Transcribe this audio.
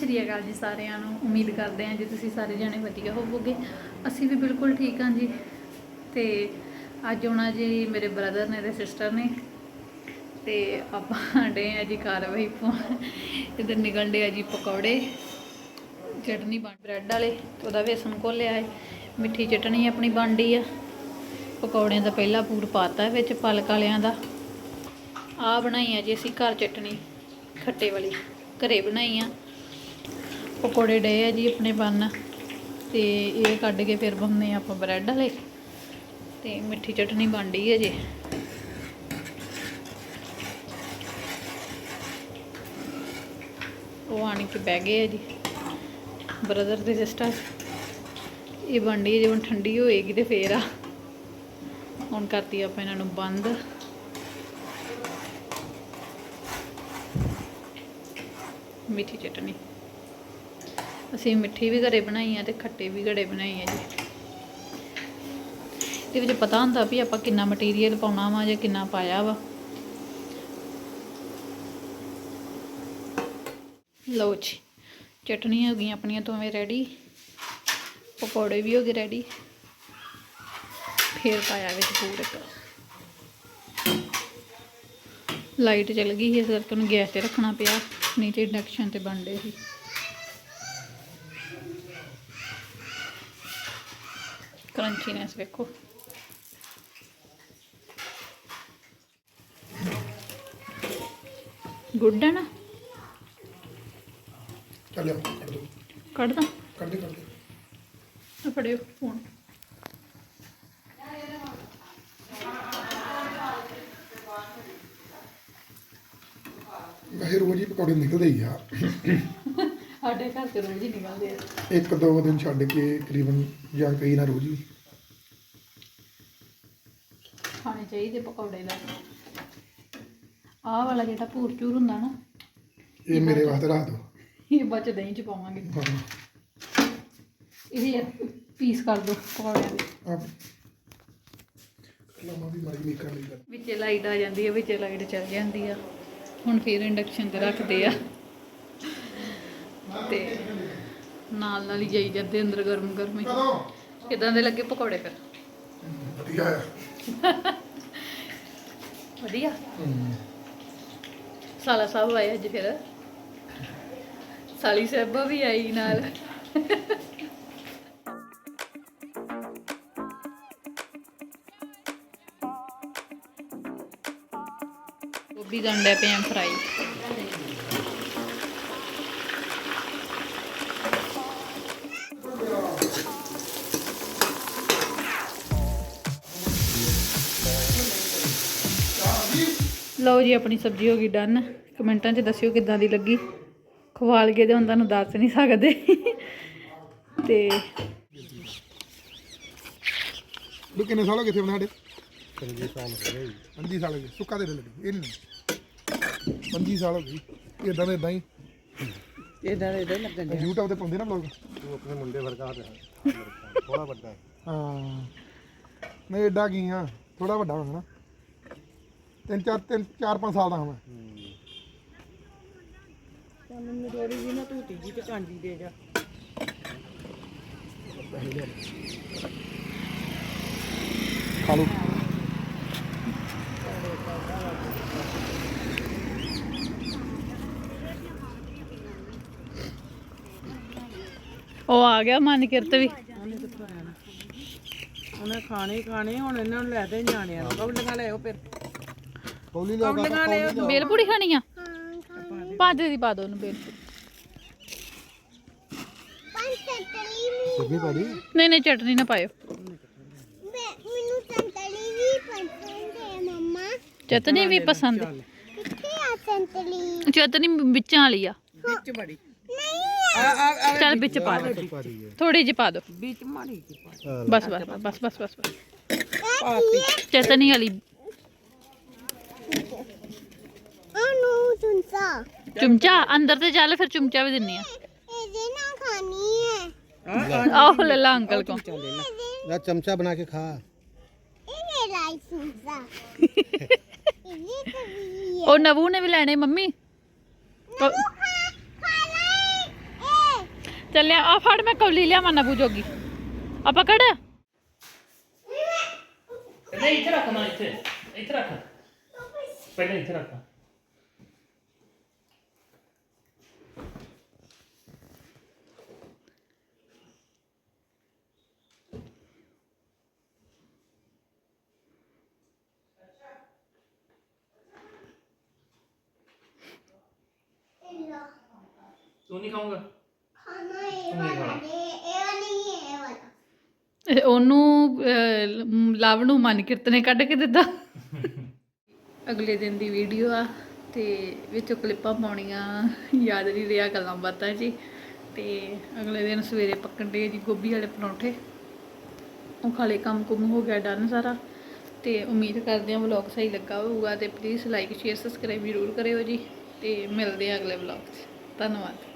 ਸ਼੍ਰੀ ਅਕਾਲ ਜੀ ਸਾਰਿਆਂ ਨੂੰ ਉਮੀਦ ਕਰਦੇ ਹਾਂ ਜੀ ਤੁਸੀਂ ਸਾਰੇ ਜਣੇ ਵਧੀਆ ਹੋਵੋਗੇ। ਅਸੀਂ ਵੀ ਬਿਲਕੁਲ ਠੀਕ ਹਾਂ ਜੀ। ਤੇ ਅੱਜ ਆਉਣਾ ਜੀ ਮੇਰੇ ਬ੍ਰਦਰ ਨੇ ਤੇ ਸਿਸਟਰ ਨੇ ਤੇ ਆਪਾਂ ਡੇ ਆ ਜੀ ਕਾਰਵਾਈ ਪਾਉਣ ਇਧਰ ਨਿਕਲ ਡੇ ਆ ਜੀ ਪਕੌੜੇ। ਚਟਨੀ ਬਣ ਬ੍ਰੈਡ ਵਾਲੇ, ਉਹਦਾ ਵੇਸਣ ਘੋਲਿਆ ਹੈ। ਮਿੱਠੀ ਚਟਨੀ ਆਪਣੀ ਬਣਦੀ ਆ। ਪਕੌੜਿਆਂ ਦਾ ਪਹਿਲਾ ਪੂਰ ਪਾਤਾ ਵਿੱਚ, ਪਲਕ ਵਾਲਿਆਂ ਦਾ। ਆ ਬਣਾਈ ਆ ਜੀ ਅਸੀਂ ਘਰ ਚਟਨੀ ਖੱਟੇ ਵਾਲੀ। ਘਰੇ ਬਣਾਈ ਆ। ਪਕੌੜੇ ਡਏ ਆ ਜੀ ਆਪਣੇ ਬੰਨ ਤੇ ਇਹ ਕੱਢ ਕੇ ਫਿਰ ਬਣਨੇ ਆ ਆਪਾਂ ਬ੍ਰੈਡ ਵਾਲੇ। ਤੇ ਮਿੱਠੀ ਚਟਨੀ ਬਣਦੀ ਹੈ ਜੀ। ਉਹ ਆਣ ਕੇ ਬਹਿ ਗਏ ਆ ਜੀ। ਬ੍ਰਦਰ ਤੇ ਸਿਸਟਰ, ਇਹ ਬਣਦੀ ਹੈ, ਜੇ ਹੁਣ ਠੰਡੀ ਹੋਏਗੀ ਤੇ ਫੇਰ ਆ। ਹੁਣ ਕਰਤੀ ਆਪਾਂ ਇਹਨਾਂ ਨੂੰ ਬੰਦ। ਮਿੱਠੀ ਚਟਨੀ। ਅਸੀਂ ਮਿੱਠੀ ਵੀ ਘਰੇ ਬਣਾਈ ਆ ਤੇ ਖੱਟੇ ਵੀ ਘਰੇ ਬਣਾਈ ਆ ਜੀ। ਇਹਦੇ ਵਿੱਚ ਪਤਾ ਹੁੰਦਾ ਵੀ ਆਪਾਂ ਕਿੰਨਾ ਮਟੀਰੀਅਲ ਪਾਉਣਾ ਵਾ ਜਾਂ ਕਿੰਨਾ ਪਾਇਆ ਵਾ। ਲਓ ਜੀ ਚਟਨੀ ਹੋ ਗਈਆਂ ਆਪਣੀਆਂ ਦੋਵੇਂ ਰੈਡੀ ਪਕੌੜੇ ਵੀ ਹੋ ਗਏ ਰੈਡੀ ਫੇਰ ਪਾਇਆ ਵਿੱਚ ਪੂਰੇ ਲਾਈਟ ਚਲ ਗਈ ਇਸ ਕਰਕੇ ਉਹਨੂੰ ਗੈਸ ਤੇ ਰੱਖਣਾ ਪਿਆ, ਨਹੀਂ ਤੇ ਇੰਡਕਸ਼ਨ ਤੇ ਬਣਦੇ ਸੀ। ਕਰੰਚੀਨੈਸ ਵੇਖੋ ਗੁੱਡ ਹੈ ਨਾ ਚੱਲਿਆ ਕੱਢ ਦੋ ਕੱਢ ਦਾਂ? ਕੱਢ ਦੇ ਕੱਢ ਦੇ। ਆ ਫੜਿਓ ਫੋਨ। ਵੈਸੇ ਰੋਜ਼ ਹੀ ਪਕੌੜੇ ਨਿਕਲਦੇ ਹੀ ਆ। ਸਾਡੇ ਘਰ ਤੇ ਰੋਜ਼ ਹੀ ਨਿਕਲਦੇ ਆ। ਇੱਕ ਦੋ ਦਿਨ ਛੱਡ ਕੇ ਤਕਰੀਬਨ ਜਾਂ ਕਈ ਨਾ ਰੋਜ਼ ਹੀ। ਖਾਣੇ ਚਾਹੀਦੇ ਪਕੌੜੇ ਦਾ ਆਹ ਵਾਲਾ ਜਿਹੜਾ ਭੂਰ ਚੂਰ ਹੁੰਦਾ ਨਾ ਇਹ ਮੇਰੇ ਵਾਸਤੇ ਰੱਖ ਦੋ। ਇਹ ਬਚ ਦਹੀਂ ਚ ਪਾਵਾਂਗੇ। ਇਹ ਪੀਸ ਕਰ ਦੋ ਪਕੌੜਿਆਂ ਦੇ। ਆਪ ਲਮਾ ਵੀ ਮੜੀ ਨਹੀਂ ਕਰ ਲਈ ਗੱਲ। ਵਿੱਚੇ ਲਾਈਟ ਆ ਜਾਂਦੀ ਹੈ ਵਿੱਚੇ ਲਾਈਟ ਚੱਲ ਜਾਂਦੀ ਆ। ਹੁਣ ਫੇਰ ਇੰਡਕਸ਼ਨ ਤੇ ਰੱਖਦੇ ਆ। ਤੇ ਨਾਲ ਨਾਲ ਹੀ ਜਾਈ ਜਾਂਦੇ ਅੰਦਰ ਗਰਮ ਗਰਮ ਹੀ। ਕਦੋਂ? ਦੇ ਲੱਗੇ ਪਕੌੜੇ ਫਿਰ? ਵਧੀਆ ਆ। ਵਧੀਆ। ਸਾਲਾ ਸਾਹਿਬ ਆਏ ਅੱਜ ਫਿਰ। ਸਾਲੀ ਸਾਹਿਬਾ ਵੀ ਆਈ ਨਾਲ। ਗੋਭੀ ਗੰਡੇ ਪਏ ਆ ਫਰਾਈ। ਲਓ ਜੀ ਆਪਣੀ ਸਬਜ਼ੀ ਹੋ ਗਈ ਡਨ ਕਮੈਂਟਾਂ 'ਚ ਦੱਸਿਓ ਕਿੱਦਾਂ ਦੀ ਲੱਗੀ। ਖਵਾਲ ਕੇ ਤੇ ਹੁਣ ਤੁਹਾਨੂੰ ਦੱਸ ਨਹੀਂ ਸਕਦੇ। ਤੇ ਲੋ ਕਿੰਨੇ ਸਾਲ ਹੋ ਗਏ ਥੇ ਸਾਡੇ? 25 ਸਾਲ ਹੋ ਗਏ। 25 ਸਾਲ ਹੋ ਗਏ ਸੁੱਕਾ ਦੇ ਦੇ ਲੱਗੀ। ਇਹ ਨਹੀਂ। 25 ਸਾਲ ਹੋ ਗਏ। ਇਦਾਂ ਦੇ ਇਦਾਂ ਹੀ। ਇਦਾਂ ਦੇ ਇਦਾਂ ਹੀ ਲੱਗਣ ਡਿਆ। YouTube ਤੇ ਪਾਉਂਦੇ ਨਾ ਬਲੌਗ ਤੂੰ ਆਪਣੇ ਮੁੰਡੇ ਵਰਗਾ ਰਿਹਾ। ਥੋੜਾ ਵੱਡਾ ਹੈ। ਹਾਂ ਮੈਂ ਏਡਾ ਕੀ ਥੋੜਾ ਵੱਡਾ ਹੋਣਾ ਨਾ। ਤਿੰਨ ਚਾਰ ਤਿੰਨ ਚਾਰ ਪੰਜ ਸਾਲ ਦਾ ਹਾਂ ਮੈਂ ਸਾਨੂੰ ਮੈਨੂੰ ਥੋੜੀ ਜੀ ਨਾ ਧੂਤੀ ਜੀ ਤੇ ਕਾਂਜੀ ਦੇ ਜਾ। ਖਾ ਲਓ। ਉਹ ਆ ਗਿਆ ਮਨ ਕਿਰਤ ਵੀ। ਉਹਨੇ ਕਿੱਥੋਂ ਰਹਿਣਾ ਉਹਨੇ ਖਾਣੇ ਹੀ ਖਾਣੇ ਹੁਣ ਇਹਨਾਂ ਨੂੰ ਲੈ ਦੇ ਨਿਆਣਿਆਂ ਨੂੰ। ਕਬਲੀਆਂ ਲੈ ਆਓ ਫਿਰ। ਕੌਲੀ ਲਿਆ ਖਾਣੀ ਆ? ਪਾ ਦੇ ਦੀ ਪਾ ਦੋ ਉਹਨੂੰ ਬੇਲ ਪੂੜੀ ਸਿੱਧੀ ਪਾੜੀ ਨਹੀਂ ਨਹੀਂ ਚਟਨੀ ਨਾ ਪਾਇਓ। ਮੈਨੂੰ ਸੰਤਰੀ ਵੀ ਪਸੰਦ ਹੈ ਮੰਮਾ। ਚਟਨੀ ਵੀ ਪਸੰਦ ਹੈ। ਕਿੱਥੇ ਆ ਸੰਤਰੀ ਚਟਨੀ ਵਿੱਚਾਂ ਵਾਲੀ ਆ। ਵਿੱਚ ਬੜੀ। ਨਹੀਂ ਆ ਆ ਆ ਚੱਲ ਵਿੱਚ ਪਾ ਦੋ ਥੋੜੀ ਜਿਹੀ ਪਾ ਦੋ ਵਿੱਚ ਮਾੜੀ ਜੀ ਪਾ ਬਸ ਬਸ ਬਸ ਬਸ ਬਸ ਬਸ। ਪਾਤੀ ਚਟਨੀ ਵਾਲੀ ਚਮਚਾ ਅੰਦਰ ਤੇ ਚੱਲ ਫਿਰ ਚਮਚਾ ਵੀ ਦਿੰਨੇ ਆ। ਇਹਦੇ ਨਾਲ ਖਾਣੀ ਹੈ ਆਹ ਲੈ ਲਾ ਅੰਕਲ ਕੋ। ਲੈ ਚਮਚਾ ਬਣਾ ਕੇ ਖਾ। ਇਹ ਮੇਰਾ ਲਾਇਸੈਂਸ ਆ ਇਹ ਤੇ ਵੀ ਉਹ ਨਵੂ ਨੇ ਵੀ ਲੈਣੇ ਮੰਮੀ। ਉਹ- ਖਾ ਖਾ ਲੈ। ਇਹ ਚੱਲਿਆ ਆ ਫੜ ਮੈਂ ਕੌਲੀ ਲਿਆ ਮਾ ਨਵੂ ਜੋਗੀ। ਆ ਪਕੜ। ਨਹੀਂ ਇੱਥੇ ਰੱਖ ਨਾ ਇੱਥੇ। ਇੱਥੇ ਰੱਖ। ਪਹਿਲਾਂ ਇੱਥੇ ਰੱਖ। ਤੂੰ ਨਹੀਂ ਖਾਊਂਗਾ? ਖਾਣਾ ਇਹ ਵਾਲਾ ਦੇ ਇਹ ਵਾਲਾ ਨਹੀਂ ਹੈ ਇਹ ਵਾਲਾ ਇਹ ਉਹਨੂੰ ਅਹ, ਲਵ ਨੂੰ ਮਨ ਕੀਰਤਨੇ ਕੱਢ ਕੇ ਦਿੱਤਾ। ਅਗਲੇ ਦਿਨ ਦੀ ਵੀਡੀਓ ਆ ਤੇ ਵਿੱਚੋਂ ਕਲਿੱਪਾਂ ਪਾਉਣੀਆਂ। ਯਾਦ ਨਹੀਂ ਰਿਹਾ ਗੱਲਾਂ ਬਾਤਾਂ ਜੀ। ਤੇ ਅਗਲੇ ਦਿਨ ਸਵੇਰੇ ਪੱਕਣ ਦੇ ਜੀ ਗੋਭੀ ਵਾਲੇ ਪਰੌਂਠੇ। ਉਹ ਖਾਲੇ ਕੰਮ ਕੁਮ ਹੋ ਗਿਆ ਡਨ ਸਾਰਾ। ਤੇ ਉਮੀਦ ਕਰਦੇ ਹਾਂ ਵਲੌਗ ਸਹੀ ਲੱਗਾ ਹੋਊਗਾ ਤੇ ਪਲੀਜ਼ ਲਾਈਕ ਸ਼ੇਅਰ ਸਬਸਕ੍ਰਾਈਬ ਜ਼ਰੂਰ ਕਰਿਓ ਜੀ। ਤੇ ਮਿਲਦੇ ਹਾਂ ਅਗਲੇ ਵਲੌਗ 'ਚ। ਧੰਨਵਾਦ।